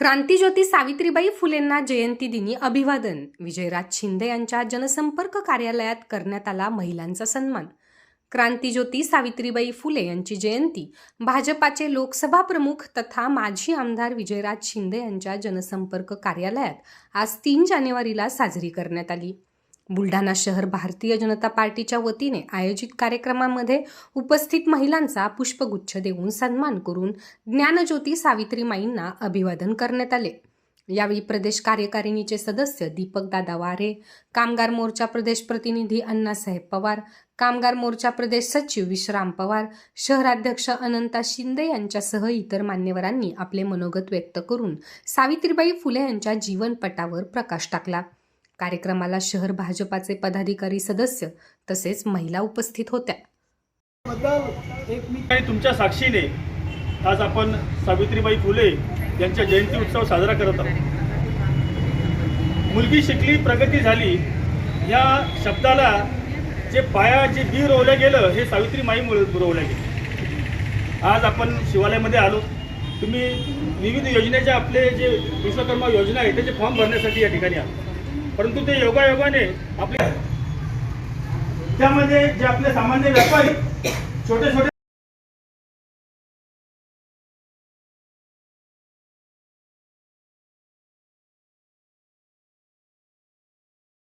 क्रांतीज्योती सावित्रीबाई फुलेंना जयंती दिनी अभिवादन. विजयराज शिंदे यांच्या जनसंपर्क कार्यालयात करण्यात आला महिलांचा सन्मान. क्रांतीज्योती सावित्रीबाई फुले यांची जयंती भाजपाचे लोकसभा प्रमुख तथा माजी आमदार विजयराज शिंदे यांच्या जनसंपर्क कार्यालयात आज तीन जानेवारीला साजरी करण्यात आली. बुलढाणा शहर भारतीय जनता पार्टीच्या वतीने आयोजित कार्यक्रमामध्ये उपस्थित महिलांचा पुष्पगुच्छ देऊन सन्मान करून ज्ञानज्योती सावित्रीमाईंना अभिवादन करण्यात आले. यावेळी प्रदेश कार्यकारिणीचे सदस्य दीपक दादा वारे कामगार मोर्चा प्रदेश प्रतिनिधी अण्णासाहेब पवार कामगार मोर्चा प्रदेश सचिव विश्राम पवार शहराध्यक्ष अनंता शिंदे यांच्यासह इतर मान्यवरांनी आपले मनोगत व्यक्त करून सावित्रीबाई फुले यांच्या जीवनपटावर प्रकाश टाकला. कार्यक्रमाला शहर भाजपाचे पदाधिकारी सदस्य तसेच महिला उपस्थित होत्या. तुमच्या साक्षीने आज आपण सावित्रीबाई फुले यांचा जयंती उत्सव साजरा करत आहोत. मुलगी शिकली प्रगती झाली या शब्दाला जे पाया जे बी रोवलं गेलं हे सावित्री माईमुळे रोवलं गेलं. आज आपण शिवालयामध्ये आलो. तुम्ही विविध योजनेच्या आपले जे विश्वकर्मा योजना आहे त्याचे फॉर्म भरण्यासाठी या ठिकाणी आलो. परंतु ते योगायोगाने आपल्या त्यामध्ये जे आपले सामान्य व्यापारी छोटे छोटे